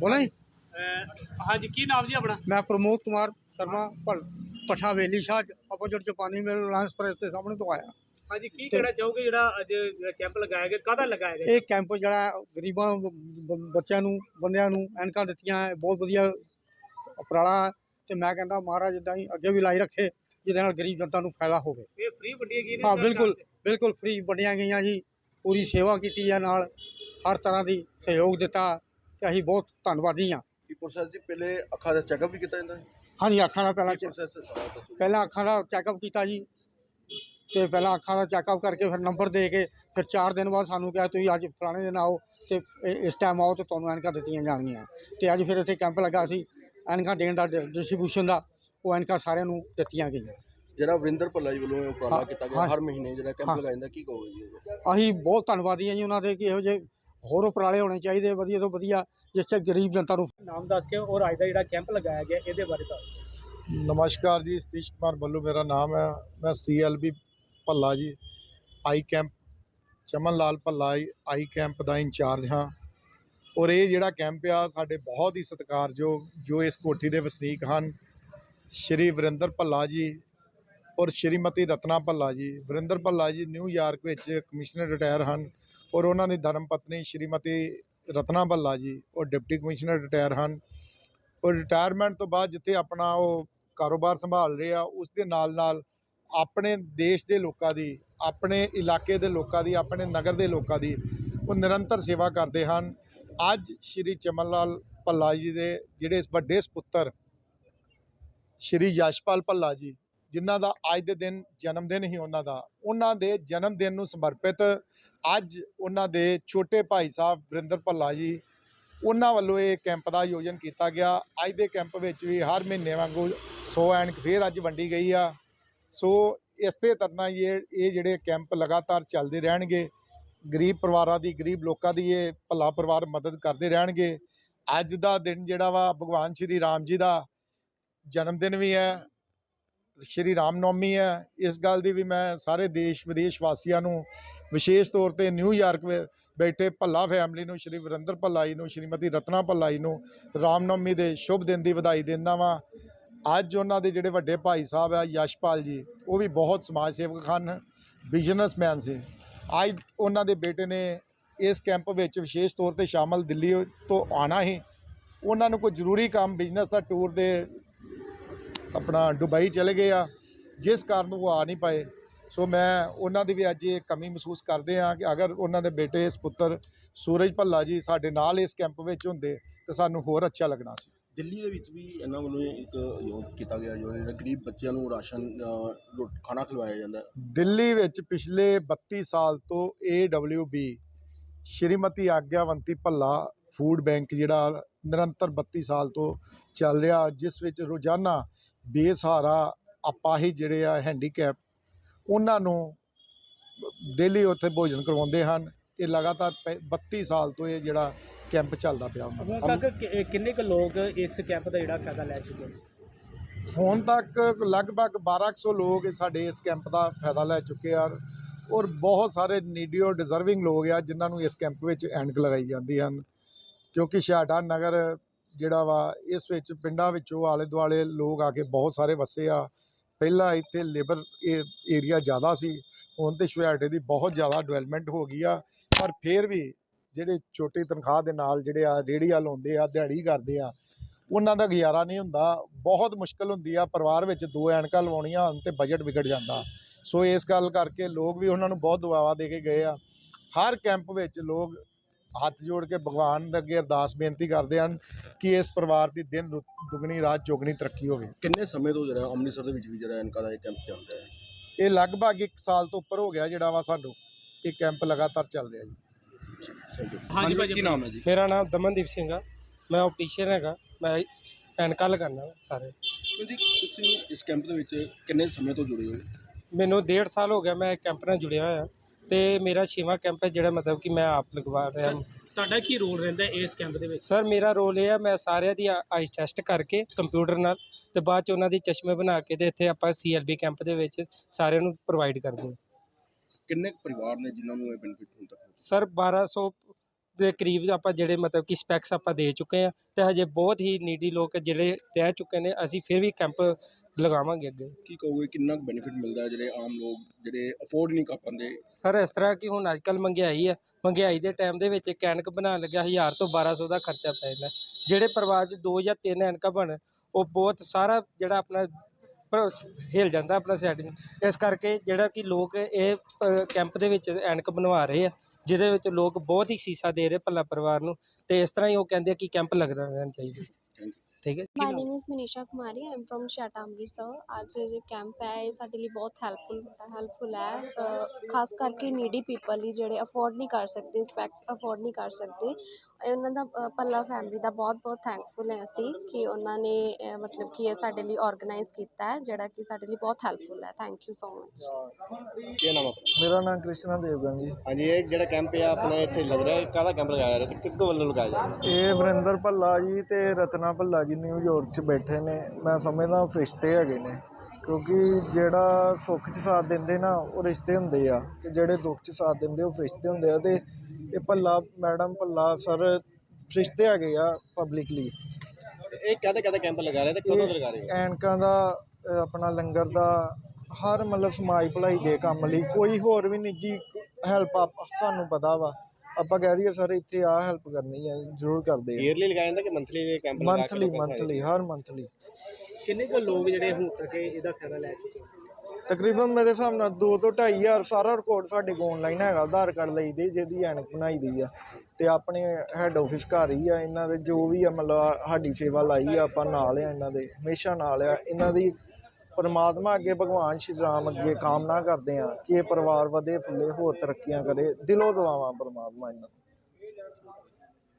ਬੋਲਾਂ ਜੀ? ਅਹ ਹਾਂਜੀ ਕੀ ਨਾਮ ਜੀ ਆਪਣਾ? ਮੈਂ ਪ੍ਰਮੋਦ ਕੁਮਾਰ ਸ਼ਰਮਾ ਭਲ ਪਠਾ ਵੇਲੀ ਸ਼ਾਹ ਆਪੋਜੀਟ ਚਪਾਨੀ ਮਿਲ ਲਾਂਸ ਪ੍ਰੈਸ ਦੇ ਸਾਹਮਣੇ ਤੋਂ ਆਇਆ। ਹਾਂਜੀ ਕੀ ਕਹਿਣਾ ਚਾਹੋਗੇ ਜਿਹੜਾ ਅੱਜ ਕੈਂਪ ਲਗਾਇਆ ਗਿਆ? ਕਾਹਦਾ ਲਗਾਇਆ ਗਿਆ? ਇਹ ਕੈਂਪ ਜਿਹੜਾ ਗਰੀਬਾਂ ਬ- ਬ- ਬੱਚਿਆਂ ਨੂੰ ਬੰਦਿਆਂ ਨੂੰ ਐਨਕਾਂ ਦਿੱਤੀਆਂ ਹੈ ਬਹੁਤ ਵਧੀਆ ਉਪਰਾਲਾ ਹੈ। ਤੇ ਮੈਂ ਕਹਿੰਦਾ ਮਹਾਰਾਜ ਇਦਾਂ ਹੀ ਅੱਗੇ ਵੀ ਲਾਈ ਰੱਖੇ ਜਿਹਦੇ ਨਾਲ ਗਰੀਬ ਜਨਤਾ ਨੂੰ ਫਾਇਦਾ ਹੋਵੇ। ਇਹ ਫ੍ਰੀ ਵੰਡੀਆਂ ਗਈਆਂ ਨੇ ਹਾਂ ਬਿਲਕੁਲ? ਬਿਲਕੁਲ ਫ੍ਰੀ ਵੰਡੀਆਂ ਗਈਆਂ ਜੀ। ਪੂਰੀ ਸੇਵਾ ਕੀਤੀ ਹੈ ਨਾਲ ਹਰ ਤਰ੍ਹਾਂ ਦੀ ਸਹਿਯੋਗ ਦਿੱਤਾ। ਤੇ ਅਸੀਂ ਬਹੁਤ ਧੰਨਵਾਦੀ ਹਾਂ। ਕੀ ਪ੍ਰੋਸੈਸ ਜੀ? ਪਹਿਲੇ ਅੱਖਾਂ ਦਾ ਚੈੱਕਅਪ ਵੀ ਕੀਤਾ ਜਾਂਦਾ ਹੈ ਹਾਂਜੀ ਅੱਖਾਂ ਦਾ ਪਹਿਲਾਂ ਕੀ ਚੈ- ਪ੍ਰੋਸੈਸ ਹੈ ਸਾਰਾ ਦੱਸੋ ਪਹਿਲਾਂ ਅੱਖਾਂ ਦਾ ਚੈੱਕਅਪ ਕੀਤਾ ਜੀ। ਤੇ ਪਹਿਲਾਂ ਅੱਖਾਂ ਦਾ ਚੈੱਕਅਪ ਕਰਕੇ ਫਿਰ ਨੰਬਰ ਦੇ ਕੇ ਫਿਰ 4 ਦਿਨ ਬਾਅਦ ਸਾਨੂੰ ਕਿਹਾ ਤੁਸੀਂ ਅੱਜ ਫਲਾਣੇ ਦਿਨ ਆਓ ਤੇ ਇ- ਇਸ ਟਾਈਮ ਆਓ ਤੇ ਤੁਹਾਨੂੰ ਐਨਕਾਂ ਦਿੱਤੀਆਂ ਜਾਣਗੀਆਂ। ਤੇ ਅੱਜ ਫਿਰ ਇੱਥੇ ਕੈਂਪ ਲੱਗਾ ਸੀ। ਐਨਕਾਂ ਦੇਣ ਦਾ ਡਿਸਟ੍ਰੀਬਿਊਸ਼ਨ ਦਾ ਉਹ ਐਨਕਾਂ ਸਾਰਿਆਂ ਨੂੰ ਦਿੱਤੀਆਂ ਗਈਆਂ। ਜਿਹੜਾ ਵਰਿੰਦਰ ਭੱਲਾ ਜੀ ਵੱਲੋਂ ਇਹ ਉਪਰਾਲਾ ਹਾਂ, ਕੀਤਾ ਗਿਆ ਹਾਂ। ਹਰ ਮਹੀਨੇ ਜਿਹੜਾ ਕੈਂਪ ਹਾਂ। ਲਗਾਇਆ ਜਾਂਦਾ ਕੀ ਕਹੋਗੇ ਜੀ ਇਹਦੇ? ਅਸੀਂ ਬਹੁਤ ਧੰਨਵਾਦੀ ਹਾਂ ਜੀ ਉਹਨਾਂ ਦੇ ਕਿ ਇਹੋ ਜਿਹੇ ਹੋਰ ਉਪਰਾਲੇ ਹੋਣੇ ਚਾਹੀਦੇ ਵਧੀਆ ਤੋਂ ਵਧੀਆ ਜਿਸ 'ਚ ਗਰੀਬ ਜਨਤਾ ਨੂੰ ਨਾਮ ਦੱਸ ਕੇ ਔਰ ਅੱਜ ਦਾ ਜਿਹੜਾ ਕੈਂਪ ਲਗਾਇਆ ਗਿਆ ਇਹਦੇ ਬਾਰੇ ਦੱਸੋ ਨਮਸਕਾਰ ਜੀ ਸਤੀਸ਼ ਕੁਮਾਰ ਬੱਲੂ ਮੇਰਾ ਨਾਮ ਹੈ। ਮੈਂ ਸੀਐਲਬੀ Bhalla ji eye camp Chaman Lal Bhalla eye- eye camp ਦਾ ਇੰਚਾਰਜ ਹਾਂ। ਔਰ ਇਹ ਜਿਹੜਾ ਕੈਂਪ ਆ ਸਾਡੇ ਬਹੁਤ ਹੀ ਸਤਿਕਾਰਯੋਗ ਜੋ ਇਸ ਕੋਠੀ ਦੇ ਵਸਨੀਕ ਹਨ ਸ਼੍ਰੀ ਵਰਿੰਦਰ ਭੱਲਾ ਜੀ ਔਰ ਸ਼੍ਰੀਮਤੀ ਰਤਨਾ ਭੱਲਾ ਜੀ, ਵਰਿੰਦਰ ਭੱਲਾ ਜੀ ਨਿਊਯਾਰਕ ਵਿੱਚ ਕਮਿਸ਼ਨਰ ਰਿਟਾਇਰ ਹਨ ਔਰ ਉਹਨਾਂ ਦੀ ਧਰਮ ਪਤਨੀ ਸ਼੍ਰੀਮਤੀ ਰਤਨਾ ਭੱਲਾ ਜੀ, ਉਹ ਡਿਪਟੀ ਕਮਿਸ਼ਨਰ ਰਿਟਾਇਰ ਹਨ ਔਰ ਰਿਟਾਇਰਮੈਂਟ ਤੋਂ ਬਾਅਦ ਜਿੱਥੇ ਆਪਣਾ ਉਹ ਕਾਰੋਬਾਰ ਸੰਭਾਲ ਰਹੇ ਆ, ਉਸ ਦੇ ਨਾਲ ਨਾਲ ਆਪਣੇ ਦੇਸ਼ ਦੇ ਲੋਕਾਂ ਦੀ, ਆਪਣੇ ਇਲਾਕੇ ਦੇ ਲੋਕਾਂ ਦੀ, ਆਪਣੇ ਨਗਰ ਦੇ ਲੋਕਾਂ ਦੀ ਉਹ ਨਿਰੰਤਰ ਸੇਵਾ ਕਰਦੇ ਹਨ। ਅੱਜ ਸ਼੍ਰੀ ਚਮਨ ਲਾਲ ਭੱਲਾ ਜੀ ਦੇ ਜਿਹੜੇ ਵੱਡੇ ਸੁਪੁੱਤਰ ਸ਼੍ਰੀ ਯਸ਼ਪਾਲ ਭੱਲਾ ਜੀ ਜਿਨ੍ਹਾਂ ਦਾ ਅੱਜ ਦੇ ਦਿਨ ਜਨਮ ਦਿਨ ਹੀ ਉਹਨਾਂ ਦਾ, ਉਹਨਾਂ ਦੇ ਜਨਮ ਦਿਨ ਨੂੰ ਸਮਰਪਿਤ ਅੱਜ ਉਹਨਾਂ ਦੇ ਛੋਟੇ ਭਾਈ ਸਾਹਿਬ ਵਰਿੰਦਰ ਭੱਲਾ ਜੀ, ਉਹਨਾਂ ਵੱਲੋਂ ਇਹ ਕੈਂਪ ਦਾ ਆਯੋਜਨ ਕੀਤਾ ਗਿਆ। ਅੱਜ ਦੇ ਕੈਂਪ ਵਿੱਚ ਵੀ ਹਰ ਮਹੀਨੇ ਵਾਂਗੂ 100 ਐਨਕ ਫੇਰ ਅੱਜ ਵੰਡੀ ਗਈ ਆ। ਸੋ ਇਸੇ ਤਰ੍ਹਾਂ ਹੀ ਇਹ ਇਹ ਜਿਹੜੇ ਕੈਂਪ ਲਗਾਤਾਰ ਚੱਲਦੇ ਰਹਿਣਗੇ, ਗਰੀਬ ਪਰਿਵਾਰਾਂ ਦੀ, ਗਰੀਬ ਲੋਕਾਂ ਦੀ ਇਹ ਭਲਾ ਪਰਿਵਾਰ ਮਦਦ ਕਰਦੇ ਰਹਿਣਗੇ। ਅੱਜ ਦਾ ਦਿਨ ਜਿਹੜਾ ਵਾ, ਭਗਵਾਨ ਸ਼੍ਰੀ ਰਾਮ ਜੀ ਦਾ ਜਨਮ ਦਿਨ ਵੀ ਹੈ। ਸ਼੍ਰੀ ਰਾਮ ਨਵਮੀ ਹੈ। ਇਸ ਗੱਲ ਦੀ ਵੀ ਮੈਂ ਸਾਰੇ ਦੇਸ਼ ਵਿਦੇਸ਼ ਵਾਸੀਆਂ ਨੂੰ ਵਿਸ਼ੇਸ਼ ਤੌਰ ਤੇ ਨਿਊਯਾਰਕ ਬੈਠੇ ਭੱਲਾ ਫੈਮਿਲੀ ਨੂੰ, ਸ਼੍ਰੀ ਵਰਿੰਦਰ ਭੱਲਾ ਜੀ ਨੂੰ, ਸ਼੍ਰੀਮਤੀ ਰਤਨਾ ਭੱਲਾ ਜੀ ਨੂੰ ਰਾਮਨੌਮੀ ਦੇ ਸ਼ੁਭ ਦਿਨ ਦੀ ਵਧਾਈ ਦਿੰਦਾ ਵਾਂ। ਅੱਜ ਉਹਨਾਂ ਦੇ ਜਿਹੜੇ ਵੱਡੇ ਭਾਈ ਸਾਹਿਬ ਆ, ਯਸ਼ਪਾਲ ਜੀ, ਉਹ ਵੀ ਬਹੁਤ ਸਮਾਜ ਸੇਵਕ ਹਨ ਬਿਜ਼ਨਸਮੈਨ ਸੀ। ਅੱਜ ਉਹਨਾਂ ਦੇ ਬੇਟੇ ਨੇ ਇਸ ਕੈਂਪ ਵਿੱਚ ਵਿਸ਼ੇਸ਼ ਤੌਰ ਤੇ ਸ਼ਾਮਲ ਦਿੱਲੀ ਤੋਂ ਆਣਾ ਹੀ ਉਹਨਾਂ ਨੂੰ ਕੋਈ ਜ਼ਰੂਰੀ ਕੰਮ ਬਿਜ਼ਨਸ ਦਾ ਟੂਰ ਦੇ ਆਪਣਾ ਦੁਬਈ ਚਲੇ ਗਏ ਆ ਜਿਸ ਕਾਰਨ ਉਹ ਆ ਨਹੀਂ ਪਾਏ ਸੋ ਮੈਂ ਉਹਨਾਂ ਦੀ ਵੀ ਅੱਜ ਇਹ ਕਮੀ ਮਹਿਸੂਸ ਕਰਦੇ ਆ ਕਿ ਅਗਰ ਉਹਨਾਂ ਦੇ ਬੇਟੇ ਸੁਪੁੱਤਰ ਸੂਰਜ ਭੱਲਾ ਜੀ ਸਾਡੇ ਨਾਲ ਇਸ ਕੈਂਪ ਵਿੱਚ ਹੁੰਦੇ ਤੇ ਸਾਨੂੰ ਹੋਰ ਅੱਛਾ ਲੱਗਣਾ ਸੀ ਦਿੱਲੀ ਦੇ ਵਿੱਚ ਵੀ ਇਹਨਾਂ ਵੱਲੋਂ ਇੱਕ ਯੋਗ ਕੀਤਾ ਗਿਆ ਜੋ ਜਿਹੜਾ ਗਰੀਬ ਬੱਚਿਆਂ ਨੂੰ ਰਾਸ਼ਨ ਖਾਣਾ ਖਿਲਵਾਇਆ ਜਾਂਦਾ। ਦਿੱਲੀ ਵਿੱਚ ਪਿਛਲੇ 32 ਸਾਲ ਤੋਂ AWB Shrimati Agyawanti Bhalla food bank ਜਿਹੜਾ ਨਿਰੰਤਰ 32 ਸਾਲ ਤੋਂ ਚੱਲ ਰਿਹਾ ਜਿਸ ਵਿੱਚ ਰੋਜ਼ਾਨਾ ਬੇਸਹਾਰਾ ਅਪਾਹਿਜ ਜਿਹੜੇ ਆ ਹੈਂਡੀਕੈਪ ਉਹਨਾਂ ਨੂੰ ਡੇਲੀ ਉੱਥੇ ਭੋਜਨ ਕਰਵਾਉਂਦੇ ਹਨ ਇਹ ਲਗਾਤਾਰ ਪੈ- 32 ਸਾਲ ਤੋਂ ਇਹ ਜਿਹੜਾ ਕੈਂਪ ਚੱਲਦਾ ਪਿਆ ਹੁੰਦਾ। ਹੁਣ ਤੱਕ ਕਿ- ਕਿੰਨੇ ਕੁ ਲੋਕ ਇਸ ਕੈਂਪ ਦਾ ਜਿਹੜਾ ਫਾਇਦਾ ਲੈ ਚੁੱਕੇ ਹੁਣ ਤੱਕ ਲਗਭਗ 1200 ਲੋਕ ਸਾਡੇ ਇਸ ਕੈਂਪ ਦਾ ਫਾਇਦਾ ਲੈ ਚੁੱਕੇ ਆ ਔਰ ਬਹੁਤ ਸਾਰੇ ਨੀਡੀ ਔਰ ਡਿਜ਼ਰਵਿੰਗ ਲੋਕ ਆ ਜਿਨ੍ਹਾਂ ਨੂੰ ਇਸ ਕੈਂਪ ਵਿੱਚ ਐਨਕ ਲਗਾਈ ਜਾਂਦੀ ਹਨ। ਕਿਉਂਕਿ ਸਾਡਾ ਨਗਰ ਜਿਹੜਾ ਵਾ, ਇਸ ਵਿੱਚ ਪਿੰਡਾਂ ਵਿੱਚੋਂ ਆਲੇ ਦੁਆਲੇ ਲੋਕ ਆ ਕੇ ਬਹੁਤ ਸਾਰੇ ਵਸੇ ਆ। ਪਹਿਲਾਂ ਇੱਥੇ ਲੇਬਰ ਏਰੀਆ ਜ਼ਿਆਦਾ ਸੀ, ਹੁਣ ਤੇ ਛੁਆਟੇ ਦੀ ਬਹੁਤ ਜ਼ਿਆਦਾ ਡਿਵੈਲਪਮੈਂਟ ਹੋ ਗਈ ਆ। ਪਰ ਫਿਰ ਵੀ ਜਿਹੜੇ ਛੋਟੀ ਤਨਖਾਹ ਦੇ ਨਾਲ ਜਿਹੜੇ ਆ, ਰੇਹੜੀਆਂ ਲਾਉਂਦੇ ਆ, ਦਿਹਾੜੀ ਕਰਦੇ ਆ, ਉਹਨਾਂ ਦਾ ਗੁਜ਼ਾਰਾ ਨਹੀਂ ਹੁੰਦਾ। ਬਹੁਤ ਮੁਸ਼ਕਲ ਹੁੰਦੀ ਆ, ਪਰਿਵਾਰ ਵਿੱਚ ਦੋ ਐਨਕਾਂ ਲਵਾਉਣੀਆਂ ਹਨ ਤੇ ਬਜਟ ਵਿਗੜ ਜਾਂਦਾ। ਸੋ ਇਸ ਗੱਲ ਕਰਕੇ ਲੋਕ ਵੀ ਉਹਨਾਂ ਨੂੰ ਬਹੁਤ ਦੁਆਵਾ ਦੇ ਕੇ ਗਏ ਆ। ਹਰ ਕੈਂਪ ਵਿੱਚ ਲੋਕ ਹੱਥ ਜੋੜ ਕੇ ਭਗਵਾਨ ਦੇ ਅੱਗੇ ਅਰਦਾਸ ਬੇਨਤੀ ਕਰਦੇ ਹਨ ਕਿ ਇਸ ਪਰਿਵਾਰ ਦੀ ਦਿਨ ਦੁ- ਦੁੱਗਣੀ ਰਾਤ ਚੌਗਣੀ ਤਰੱਕੀ ਹੋਵੇ। ਕਿੰਨੇ ਸਮੇਂ ਤੋਂ ਜਿਹੜਾ ਅੰਮ੍ਰਿਤਸਰ ਦੇ ਵਿੱਚ ਵੀ ਜਿਹੜਾ ਇਨਕਾ ਦਾ ਇਹ ਕੈਂਪ ਚੱਲ ਰਿਹਾ ਹੈ? ਇਹ ਲਗਭਗ 1 ਸਾਲ ਤੋਂ ਉੱਪਰ ਹੋ ਗਿਆ ਜਿਹੜਾ ਵਾ ਸਾਨੂੰ ਇਹ ਕੈਂਪ ਲਗਾਤਾਰ ਚੱਲ ਰਿਹਾ ਜੀ। ਥੈਂਕ ਯੂ ਹਾਂਜੀ ਭਾਜੀ। ਕੀ ਨਾਮ ਹੈ ਜੀ? ਮੇਰਾ ਨਾਮ ਦਮਨਦੀਪ ਸਿੰਘ ਆ। ਮੈਂ ਆਪਟੀਸ਼ੀਅਨ ਹੈਗਾ। ਮੈਂ ਐਨਕਾਂ ਲਗਾਉਂਦਾ ਸਾਰੇ। ਜੀ ਤੁਸੀਂ ਇਸ ਕੈਂਪ ਦੇ ਵਿੱਚ ਕਿੰਨੇ ਸਮੇਂ ਤੋਂ ਜੁੜੇ ਹੋ? ਮੈਨੂੰ ਡੇਢ ਸਾਲ ਹੋ ਗਿਆ ਮੈਂ ਕੈਂਪ ਨਾਲ ਜੁੜਿਆ ਹੋਇਆ। ਤੇ ਮੇਰਾ ਛੇਵਾਂ ਕੈਂਪ ਹੈ ਜਿਹੜਾ ਮਤਲਬ ਕਿ ਮੈਂ ਆਪ ਲਗਵਾ ਰਿਹਾ ਹਾਂ। ਤੁਹਾਡਾ ਕੀ ਰੋਲ ਰਹਿੰਦਾ ਹੈ ਇਸ ਕੈਂਪ ਦੇ ਵਿੱਚ? ਸਰ ਮੇਰਾ ਰੋਲ ਇਹ ਹੈ ਮੈਂ ਸਾਰਿਆਂ ਦੀ ਆਈਸ ਟੈਸਟ ਕਰਕੇ ਕੰਪਿਊਟਰ ਨਾਲ ਤੇ ਬਾਅਦ ਚ ਉਹਨਾਂ ਦੀ ਚਸ਼ਮੇ ਬਣਾ ਕੇ ਤੇ ਇੱਥੇ ਆਪਾਂ ਸੀਐਲਬੀ ਕੈਂਪ ਦੇ ਵਿੱਚ ਸਾਰਿਆਂ ਨੂੰ ਪ੍ਰੋਵਾਈਡ ਕਰਦੇ ਹਾਂ। ਕਿੰਨੇ ਕੁ ਪਰਿਵਾਰ ਨੇ ਜਿਨ੍ਹਾਂ ਨੂੰ ਇਹ ਬੈਨੀਫਿਟ ਤੱਕ? ਸਰ 1200 ਦੇ ਕਰੀਬ ਆਪਾਂ ਜਿਹੜੇ ਮਤਲਬ ਕਿ ਸਪੈਕਸ ਆਪਾਂ ਦੇ ਚੁੱਕੇ ਆ ਤੇ ਹਜੇ ਬਹੁਤ ਹੀ ਨੀਡੀ ਲੋਕ ਜਿਹੜੇ ਰਹਿ ਚੁੱਕੇ ਨੇ ਅਸੀਂ ਫਿਰ ਵੀ ਕੈਂਪ ਲਗਾਵਾਂਗੇ ਅੱਗੇ। ਕੀ ਕਹੋਗੇ ਕਿੰਨਾ ਬੈਨੀਫਿਟ ਮਿਲਦਾ ਹੈ ਜਿਹੜੇ ਆਮ ਲੋਕ ਜਿਹੜੇ ਅਫੋਰਡ ਨਹੀਂ ਕਰ ਪਾਉਂਦੇ? ਸਰ ਇਸ ਤਰ੍ਹਾਂ ਕਿ ਹੁਣ ਅੱਜ ਕੱਲ੍ਹ ਮਹਿੰਗਾਈ ਆ ਮਹਿੰਗਾਈ ਦੇ ਟਾਈਮ ਦੇ ਵਿੱਚ ਇੱਕ ਐਨਕ ਬਣਾਉਣ ਲੱਗਿਆ 1000 ਤੋਂ 1200 ਦਾ ਖਰਚਾ ਪੈ ਜਾਂਦਾ। ਜਿਹੜੇ ਪਰਿਵਾਰ 'ਚ ਦੋ ਜਾਂ ਤਿੰਨ ਐਨਕਾਂ ਬਣ ਉਹ ਬਹੁਤ ਸਾਰਾ ਜਿਹੜਾ ਆਪਣਾ ਪ- ਹਿਲ ਜਾਂਦਾ ਆਪਣਾ ਸੈਟਿੰਗ ਇਸ ਕਰਕੇ ਜਿਹੜਾ ਕਿ ਲੋਕ ਇਹ ਕੈਂਪ ਦੇ ਵਿੱਚ ਐਨਕ ਬਣਵਾ ਰਹੇ ਆ ਜਿਹਦੇ ਵਿੱਚ ਲੋਕ ਬਹੁਤ ਹੀ ਸੀਸਾ ਦੇ ਰਹੇ ਭੱਲਾ ਪਰਿਵਾਰ ਨੂੰ, ਤੇ ਇਸ ਤਰ੍ਹਾਂ ਹੀ ਉਹ ਕਹਿੰਦੇ ਆ ਕਿ ਕੈਂਪ ਲੱਗਦਾ ਰਹਿਣਾ ਚਾਹੀਦਾ। Thank ਠੀਕ ਹੈ my name is Manisha Kumari I am from ਸ਼ਾਟਾ Amritsar ਅੱਜ ਜੋ ਕੈਂਪ ਹੈ ਇਹ ਸਾਡੇ ਲਈ ਬਹੁਤ ਹੈਲਪਫੁਲ ਹੈਲਪਫੁਲ ਹੈ ਅ, ਖਾਸ ਕਰਕੇ ਨੀਡੀ ਪੀਪਲ ਲਈ ਜਿਹੜੇ ਅਫੋਰਡ ਨਹੀਂ ਕਰ ਸਕਦੇ ਸਪੈਕਸ ਅਫੋਰਡ ਨਹੀਂ ਕਰ ਸਕਦੇ ਇਹ ਉਹਨਾਂ ਦਾ ਅ, ਪੱਲਾ ਫੈਮਿਲੀ ਦਾ ਬਹੁਤ ਬਹੁਤ ਥੈਂਕਫੁਲ ਹੈ ਅਸੀਂ ਕਿ ਉਹਨਾਂ ਨੇ ਅ, ਮਤਲਬ ਕਿ ਇਹ ਸਾਡੇ ਲਈ ਆਰਗੇਨਾਈਜ਼ ਕੀਤਾ ਹੈ ਜਿਹੜਾ ਕਿ ਸਾਡੇ ਲਈ ਬਹੁਤ ਹੈਲਪਫੁਲ ਹੈ ਥੈਂਕ ਯੂ ਸੋ ਮਚ ਕੀ ਨਾਮ ਆਪਣਾ? ਮੇਰਾ ਨਾਮ ਕ੍ਰਿਸ਼ਨਾ ਦੇਵਗਨ ਜੀ। ਹਾਂਜੀ ਇਹ ਜਿਹੜਾ ਕੈਂਪ ਹੈ ਆਪਣੇ ਇੱਥੇ ਲੱਗ ਰਿਹਾ ਹੈ ਕਾਹਦਾ ਕੈਂਪ ਲਗਾਇਆ ਰਿਹਾ? ਤੇ ਕਿੱਥੋਂ ਵੱਲੋਂ ਲਗਾਇਆ ਜਾ ਰਿਹਾ? ਇਹ ਵਰਿੰਦਰ ਭੱਲਾ ਜੀ ਤੇ ਰਤਨਾ ਭੱਲਾ ਜੀ ਨਿਊਯਾਰਕ 'ਚ ਬੈਠੇ ਨੇ ਮੈਂ ਸਮਝਦਾ ਫਰਿਸ਼ਤੇ ਹੈਗੇ ਨੇ ਕਿਉਂਕਿ ਜਿਹੜਾ ਸੁੱਖ 'ਚ ਸਾਥ ਦਿੰਦੇ ਨਾ ਉਹ ਰਿਸ਼ਤੇ ਹੁੰਦੇ ਆ ਤੇ ਜਿਹੜੇ ਦੁੱਖ 'ਚ ਸਾਥ ਦਿੰਦੇ ਉਹ ਫਰਿਸ਼ਤੇ ਹੁੰਦੇ ਆ ਤੇ ਇਹ ਭੱਲਾ ਮੈਡਮ ਭੱਲਾ ਸਰ ਫਰਿਸ਼ਤੇ ਹੈਗੇ ਆ ਪਬਲਿਕਲੀ ਇਹ ਕਾਹਦਾ ਕਾਹਦਾ ਕੈਂਪ ਲਗਾ ਰਿਹਾ ਤੇ ਕਦੋਂ ਤੋਂ ਲਗਾ ਰਹੇ? ਹੋ ਐਨਕਾਂ ਦਾ ਅ, ਆਪਣਾ ਲੰਗਰ ਦਾ ਹਰ ਮਤਲਬ ਸਮਾਜ ਭਲਾਈ ਦੇ ਕੰਮ ਲਈ ਕੋਈ ਹੋਰ ਵੀ ਨਿੱਜੀ ਹੈਲਪ ਸਾਨੂੰ ਪਤਾ ਵਾ। ਆਪਾਂ ਕਹਿ ਦਈਏ ਸਰ ਇੱਥੇ ਆ ਹੈਲਪ ਕਰਨੀ ਹੈ ਜ਼ਰੂਰ ਕਰਦੇ ਆ। ਈਅਰਲੀ ਲਗਾਇਆ ਜਾਂਦਾ ਕਿ ਮੰਥਲੀ ਦੇ ਕੈਂਪ ਮੰਥਲੀ ਮੰਥਲੀ ਹਰ ਮੰਥਲੀ ਕਿੰਨੇ ਕੁ ਲੋਕ ਜਿਹੜੇ ਹੁਣ ਤੱਕ ਇਹਦਾ ਫਾਇਦਾ ਲੈ ਚੁੱਕੇ ਤਕਰੀਬਨ ਮੇਰੇ ਹਿਸਾਬ ਨਾਲ 2 ਤੋਂ 2500 ਸਾਰਾ ਰਿਕਾਰਡ ਸਾਡੇ ਕੋਲ ਆਨਲਾਈਨ ਹੈਗਾ ਆਧਾਰ ਕਾਰਡ ਲਈ ਦੇ ਜਿਹਦੀ ਐਨਕ ਬਣਾਈ ਦੀ ਆ। ਤੇ ਆਪਣੇ ਹੈੱਡ ਆਫਿਸ ਘਰ ਹੀ ਆ ਇਹਨਾਂ ਦੇ ਜੋ ਵੀ ਆ ਮਤਲਬ ਸਾਡੀ ਸੇਵਾ ਲਾਈ ਆ ਆਪਾਂ ਨਾਲ ਆ ਇਹਨਾਂ ਦੇ ਹਮੇਸ਼ਾ ਨਾਲ ਆ। ਇਹਨਾਂ ਦੀ ਪਰਮਾਤਮਾ ਅੱਗੇ ਭਗਵਾਨ ਸ਼੍ਰੀ ਰਾਮ ਅੱਗੇ ਕਾਮਨਾ ਕਰਦੇ ਹਾਂ ਕਿ ਇਹ ਪਰਿਵਾਰ ਵਧੇ, ਫੁੱਲੇ, ਹੋਰ ਤਰੱਕੀਆਂ ਕਰੇ। ਦਿਲੋਂ ਦੁਆਵਾਂ ਪਰਮਾਤਮਾ ਇਹਨਾਂ ਨੂੰ।